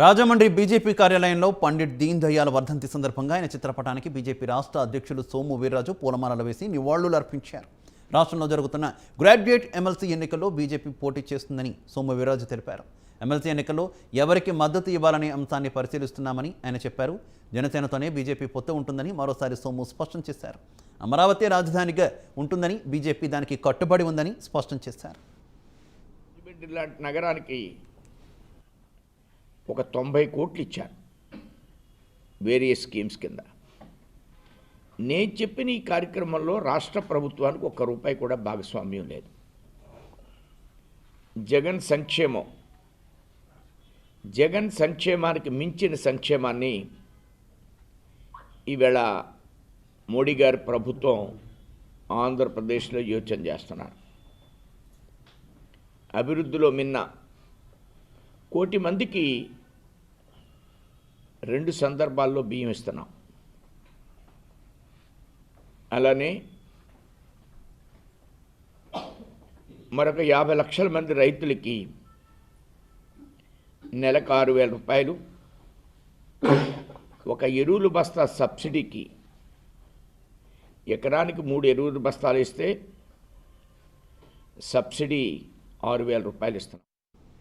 Rajahmundry BJP కార్యాలయంలో పండిట్ దీన్ దయాళ్ వర్ధంతి సందర్భంగా ఆయన చిత్రపటానికి బీజేపీ రాష్ట్ర అధ్యక్షులు సోము వీర్రాజు పూలమాలలు వేసి నివాళులు అర్పించారు. రాష్ట్రంలో జరుగుతున్న గ్రాడ్యుయేట్ ఎమ్మెల్సీ ఎన్నికల్లో బీజేపీ పోటీ చేస్తుందని సోము వీర్రాజు తెలిపారు. ఎమ్మెల్సీ ఎన్నికల్లో ఎవరికి మద్దతు ఇవ్వాలనే అంశాన్ని పరిశీలిస్తున్నామని ఆయన చెప్పారు. జనసేనతోనే బీజేపీ పొత్తు ఉంటుందని మరోసారి సోము స్పష్టం చేశారు. అమరావతి రాజధానిగా ఉంటుందని బీజేపీ దానికి కట్టుబడి ఉందని స్పష్టం చేశారు. నగరానికి ఒక తొంభై కోట్లు ఇచ్చారు వేరియస్ స్కీమ్స్ కింద. నేను చెప్పిన ఈ కార్యక్రమంలో రాష్ట్ర ప్రభుత్వానికి ఒక్క రూపాయి కూడా భాగస్వామ్యం లేదు. జగన్ సంక్షేమం. జగన్ సంక్షేమానికి మించిన సంక్షేమాన్ని ఈవేళ మోడీ గారి ప్రభుత్వం ఆంధ్రప్రదేశ్లో యోచన చేస్తున్నారు. అభివృద్ధిలో మిన్న కోటి మందికి రెండు సందర్భాల్లో బియ్యం ఇస్తున్నాం. అలానే మరొక యాభై లక్షల మంది రైతులకి నెలకు ఆరు వేల రూపాయలు ఒక ఎరువులు బస్తా సబ్సిడీకి ఎకరానికి మూడు ఎరువులు బస్తాలు ఇస్తే సబ్సిడీ ఆరు వేల రూపాయలు ఇస్తున్నాం.